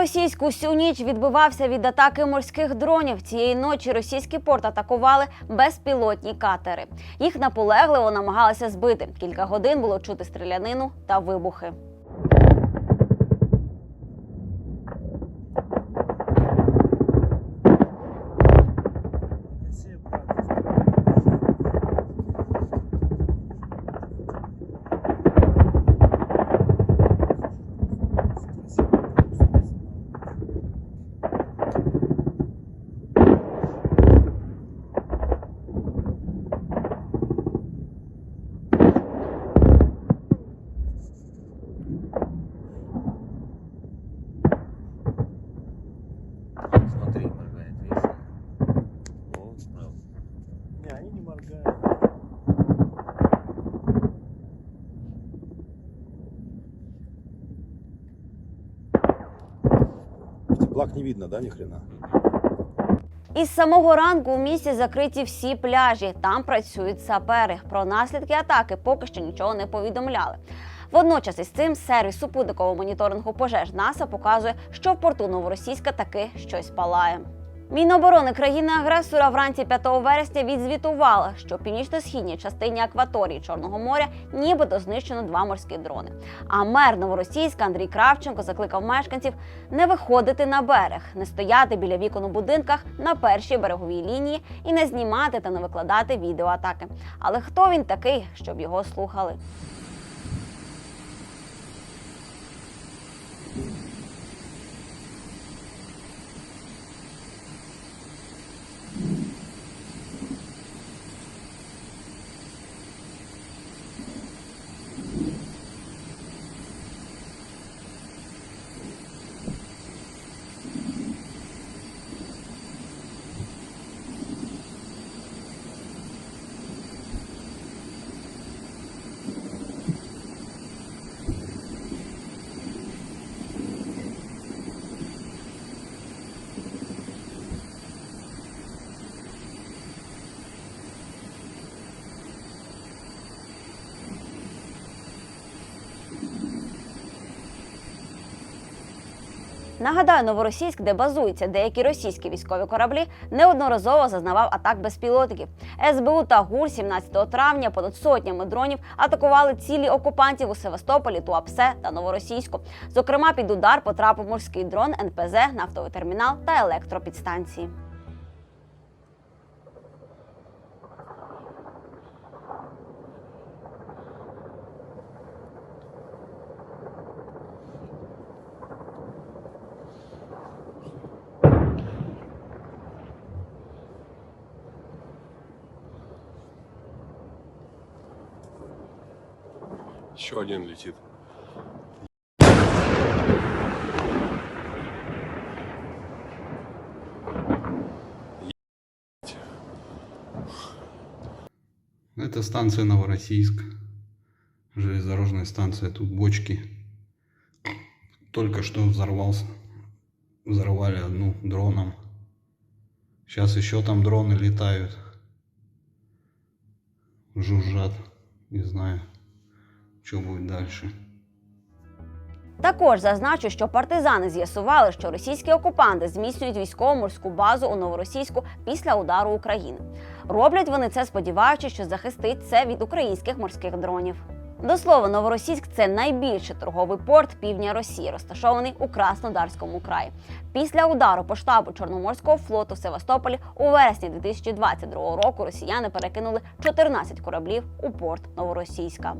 Новоросійськ всю ніч відбивався від атаки морських дронів. Цієї ночі російський порт атакували безпілотні катери. Їх наполегливо намагалися збити. Кілька годин було чути стрілянину та вибухи. Теплак не видно, да, ни хрена? Із самого ранку у місті закриті всі пляжі. Там працюють сапери. Про наслідки атаки поки що нічого не повідомляли. Водночас із цим сервіс супутникового моніторингу пожеж НАСА показує, що в порту Новоросійська таки щось палає. Міноборони країни-агресора вранці 5 вересня відзвітувала, що в північно-східній частині акваторії Чорного моря нібито знищено два морські дрони. А мер Новоросійська Андрій Кравченко закликав мешканців не виходити на берег, не стояти біля вікон у будинках на першій береговій лінії і не знімати та не викладати відеоатаки. Але хто він такий, щоб його слухали? Нагадаю, Новоросійськ, де базуються деякі російські військові кораблі, неодноразово зазнавав атак безпілотників. СБУ та ГУР 17 травня понад сотнями дронів атакували цілі окупантів у Севастополі, Туапсе та Новоросійську. Зокрема, під удар потрапив морський дрон НПЗ, нафтовий термінал та електропідстанції. Еще один летит. Это станция Новороссийск. Железнодорожная станция. Тут бочки. Только что взорвался. Взорвали одну дроном. Сейчас еще там дроны летают. Жужжат. Не знаю, что будет дальше. Також зазначу, що партизани з'ясували, що російські окупанти зміцнюють військово-морську базу у Новоросійську після удару України. Роблять вони це, сподіваючись, що захистить це від українських морських дронів. До слова, Новоросійськ це найбільший торговий порт півдня Росії, розташований у Краснодарському краї. Після удару по штабу Чорноморського флоту в Севастополі у вересні 2022 року росіяни перекинули 14 кораблів у порт Новоросійська.